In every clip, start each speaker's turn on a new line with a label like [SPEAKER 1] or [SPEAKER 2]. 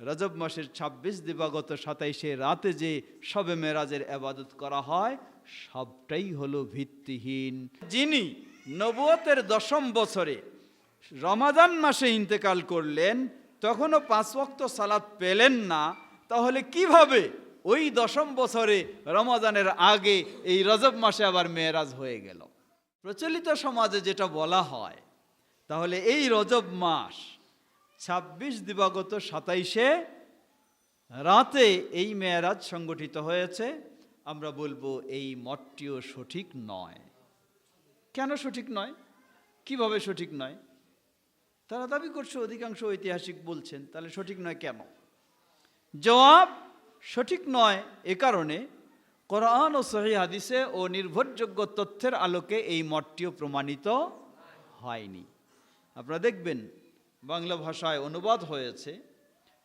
[SPEAKER 1] রজব মাসের ২৬ দিবাগত সাতাইশে রাতে যে সবে মেরাজের আবাদত করা হয়, সবটাই হলো ভিত্তিহীন। যিনি নবুয়তের দশম বছরে রমাদান মাসে ইন্তেকাল করলেন, তখনও পাঁচ ওয়াক্ত সালাত পেলেন না, তাহলে কীভাবে ওই দশম বছরে রমাদানের আগে এই রজব মাসে আবার মেয়েরাজ হয়ে গেল? প্রচলিত সমাজে যেটা বলা হয়, তাহলে এই রজব মাস ছাব্বিশ দিবাগত সাতাইশে রাতে এই মেয়েরাজ সংগঠিত হয়েছে। আমরা বলব এই মতটিও সঠিক নয়। কেন সঠিক নয়? কীভাবে সঠিক নয়? তারা দাবি করছে, অধিকাংশ ঐতিহাসিক বলছেন, তাহলে সঠিক নয় কেন? জবাব, সঠিক নয় এ কারণে কোরআন ও সহি হাদিসে ও নির্ভরযোগ্য তথ্যের আলোকে এই মতটিও প্রমাণিত হয়নি। আপনারা দেখবেন বাংলা ভাষায় অনুবাদ হয়েছে।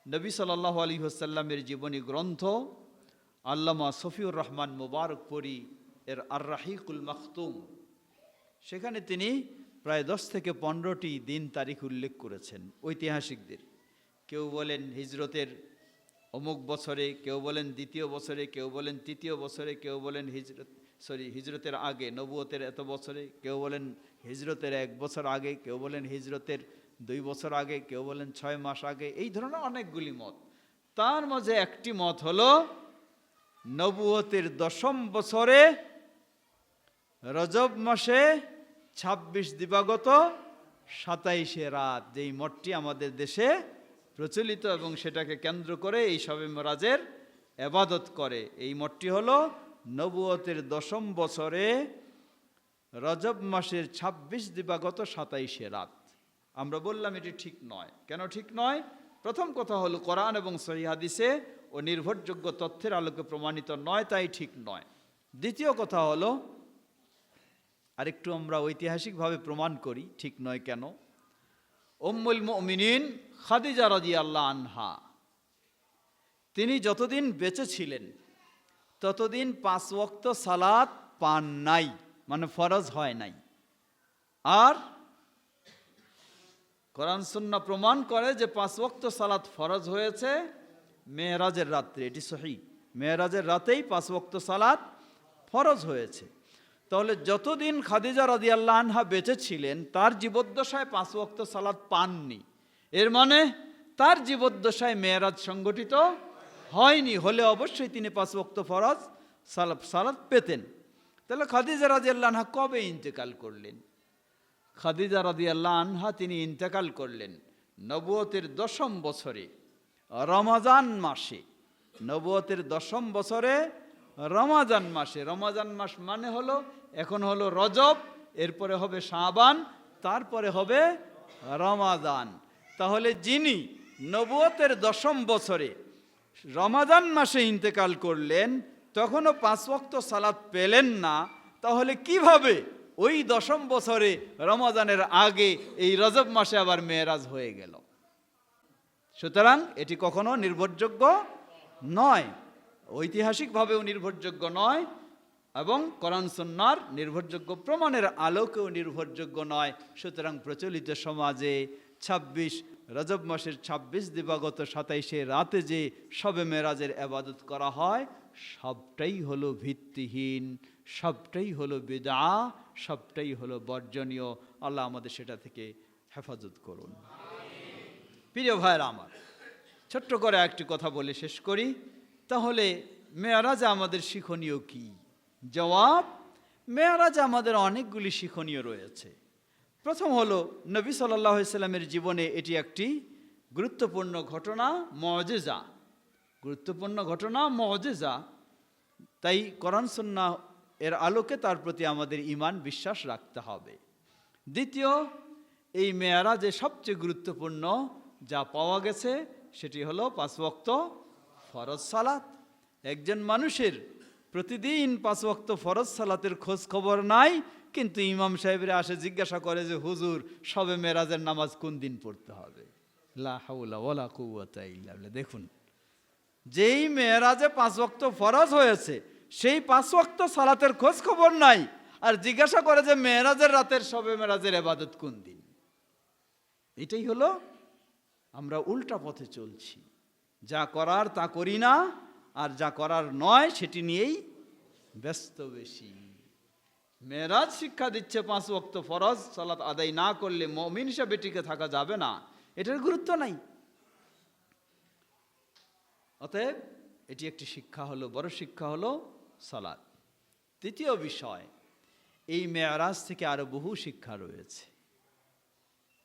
[SPEAKER 1] নবী সাল্লাহ আলী হোসাল্লামের জীবনী গ্রন্থ আল্লামা সফিউর রহমান মুবারকপুরি এর আর রাহিকুল মাখতুম। সেখানে তিনি প্রায় দশ থেকে পনেরোটি দিন তারিখ উল্লেখ করেছেন ঐতিহাসিকদের। কেউ বলেন হিজরতের অমুক বছরে, কেউ বলেন দ্বিতীয় বছরে, কেউ বলেন তৃতীয় বছরে, কেউ বলেন হিজরত, সরি, হিজরতের আগে, নবুয়তের এত বছরে, কেউ বলেন হিজরতের এক বছর আগে, কেউ বলেন হিজরতের দুই বছর আগে, কেউ বলেন ছয় মাস আগে, এই ধরনের অনেকগুলি মত। তার মাঝে একটি মত হল, নবুয়তের দশম বছরে রজব মাসে ছাব্বিশ দিবাগত সাতাইশে রাত, যেই মঠটি আমাদের দেশে প্রচলিত এবং সেটাকে কেন্দ্র করে এই সবে মরাজের এবাদত করে। এই মঠটি হল নবুয়তের দশম বছরে রজব মাসের ছাব্বিশ দিবাগত সাতাইশে রাত। আমরা বললাম এটি ঠিক নয়। কেন ঠিক নয়? প্রথম কথা হলো কোরআন এবং সহি হাদিসে ও নির্ভরযোগ্য তথ্যের আলোকে প্রমাণিত নয়, তাই ঠিক নয়। দ্বিতীয় কথা হলো, আরেকটু আমরা ঐতিহাসিকভাবে প্রমাণ করি, ঠিক নয় কেন? উম্মুল মুমিনিন খাদিজা রাজি আল্লাহ আনহা, তিনি যতদিন বেঁচে ছিলেন, ততদিন পাঁচ ওয়াক্ত সালাত পান নাই মানে ফরজ হয় নাই। আর কোরআন সুন্না প্রমাণ করে যে পাঁচ ওয়াক্ত সালাত ফরজ হয়েছে মেয়েরাজের রাত্রে, এটি সহি। মেয়েরাজের রাতেই পাঁচ ওয়াক্ত সালাত ফরজ হয়েছে। তাহলে যতদিন খাদিজা রাদি আল্লাহ আনহা বেঁচে ছিলেন, তার জীবদ্দশায় পাঁচ ওয়াক্ত সালাত পাননি। এর মানে তার জীবদ্দশায় মেয়েরাজ সংগঠিত হয়নি, হলে অবশ্যই তিনি পাঁচ ওয়াক্ত ফরজ সালাত পেতেন। তাহলে খাদিজা রাজি আল্লাহ আনহা কবে ইন্তেকাল করলেন? খাদিজা রাদি আল্লাহ আনহা তিনি ইন্তেকাল করলেন। নবুয়তের দশম বছরে, রমাজান মাসে। নবুয়তের দশম বছরে রমাজান মাসে। রমাজান মাস মানে হলো, এখন হলো রজব, এরপরে হবে শাবান, তারপরে হবে রমাদান তাহলে যিনি নবুয়তের দশম বছরে রমাদান মাসে ইন্তেকাল করলেন, তখনও পাঁচ ওয়াক্ত সালাত পেলেন না, তাহলে কীভাবে ওই দশম বছরে রমাদানের আগে এই রজব মাসে আবার মেয়েরাজ হয়ে গেল। সুতরাং এটি কখনো নির্ভরযোগ্য নয়। ঐতিহাসিকভাবেও নির্ভরযোগ্য নয় এবং কোরআন সন্ন্যার নির্ভরযোগ্য প্রমাণের আলোকেও নির্ভরযোগ্য নয়। সুতরাং প্রচলিত সমাজে ২৬ রজব মাসের ২৬ দিবাগত সাতাইশে রাতে যে সবে মেরাজের আবাদত করা হয় সবটাই হলো ভিত্তিহীন, সবটাই হলো বেদা সবটাই হলো বর্জনীয়। আল্লাহ আমাদের সেটা থেকে হেফাজত করুন। প্রিয় ভাইয়েরা আমার, ছোট্ট করে একটি কথা বলে শেষ করি। তাহলে মেয়ারাজে আমাদের শিক্ষণীয় কি? জবাব, মেয়ারাজে আমাদের অনেকগুলি শিক্ষণীয় রয়েছে। প্রথম হলো নবী সাল্লাহ সাল্লামের জীবনে এটি একটি গুরুত্বপূর্ণ ঘটনা, মজেজা। গুরুত্বপূর্ণ ঘটনা মজেজা। তাই কোরআন সন্না এর আলোকে তার প্রতি আমাদের ইমান বিশ্বাস রাখতে হবে। দ্বিতীয়, এই মেয়ারা যে সবচেয়ে গুরুত্বপূর্ণ যা পাওয়া গেছে সেটি হলো পাঁচ ওয়াক্ত ফরজ সালাত। একজন মানুষের প্রতিদিন পাঁচ ওয়াক্ত ফরজ সালাতের খোঁজ খবর নাই, কিন্তু ইমাম সাহেবরা আসে জিজ্ঞাসা করে যে, হুজুর, সবে মেরাজের নামাজ কোন দিন পড়তে হবে? লা হাওলা ওয়ালা কুওয়াতা ইল্লা বিল্লাহ। দেখুন যেই মেয়েরাজে পাঁচ ওয়াক্ত ফরজ হয়েছে, সেই পাঁচ ওয়াক্ত সালাতের খোঁজ খবর নাই। আর জিজ্ঞাসা করে যে মেয়েরাজের রাতের সবে মেরাজের এবাদত কোন দিন? এটাই হলো আমরা উল্টা পথে চলছি। যা করার তা করি না, আর যা করার নয়, সেটি নিয়েই ব্যস্ত বেশি। মেয়েরাজ শিক্ষা দিচ্ছে পাঁচ ওয়াক্ত ফরজ, সালাত আদায় না করলে মমিন হিসাবে টিকে থাকা যাবে না। এটার গুরুত্ব নাই। অতএব এটি একটি শিক্ষা হলো, বড় শিক্ষা হলো সালাদ তৃতীয় বিষয়, এই মেয়ারাজ থেকে আরও বহু শিক্ষা রয়েছে।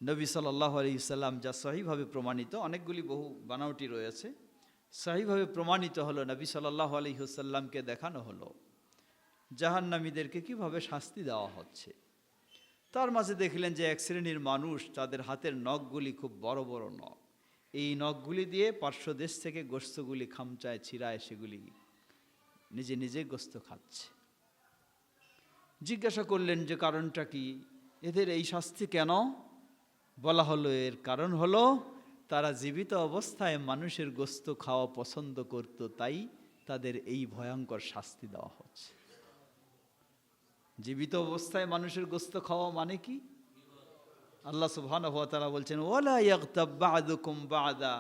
[SPEAKER 1] নবী সাল্লাহ আলাইসাল্লাম যা সহিভাবে প্রমাণিত, অনেকগুলি বহু বানাওটি রয়েছে। সহিভাবে প্রমাণিত হলো, নবী সাল্লাহ আলহিহসাল্লামকে দেখানো হলো, জাহান্নামীদেরকে কীভাবে শাস্তি দেওয়া হচ্ছে। তার মাঝে দেখলেন যে এক শ্রেণির মানুষ, তাদের হাতের নখগুলি খুব বড় বড় নখ। এই নখগুলি দিয়ে পার্শ্ব দেশ থেকে গোস্তগুলি খামচায়, ছিঁড়ায়, সেগুলি নিজে নিজে গোস্ত খাচ্ছে। জিজ্ঞাসা করলেন, যে কারণটা কি? এদের এই শাস্তি কেন? বলা হলো, এর কারণ হলো তারা জীবিত অবস্থায় মানুষের গোস্ত খাওয়া পছন্দ করত, তাই তাদের এই ভয়ঙ্কর শাস্তি দেওয়া হচ্ছে। জীবিত অবস্থায় মানুষের গোস্ত খাওয়া মানে কি? আল্লাহ সুবহানাহু ওয়া তাআলা বলছেন, ওয়ালা ইয়াগতাব বা'দুকুম বা'দা,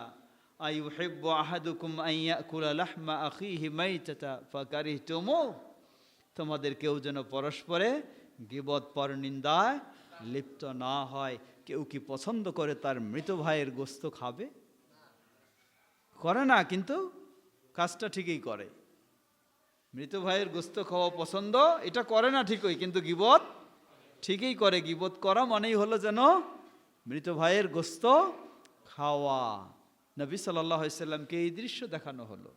[SPEAKER 1] আইয়ুহিব্বু আহাদুকুম আন ইয়াকুলা লাহমা আখিহি মাইতাতা, ফাকারিহতুমু, তোমাদের কেউ যেন পরস্পরে গিবত পর নিন্দায় লিপ্ত না হয়। কেউ কি পছন্দ করে তার মৃত ভাইয়ের গোস্ত খাবে? করে না, কিন্তু কাজটা ঠিকই করে। মৃত ভাইয়ের গোস্ত খাওয়া পছন্দ, এটা করে না ঠিকই, কিন্তু গিবত ঠিকই করে গিবত করা মানেই হলো যেন মৃত ভাইয়ের গোস্ত খাওয়া। নবী সাল্লাহ সাল্লামকে এই দৃশ্য দেখানো হলো।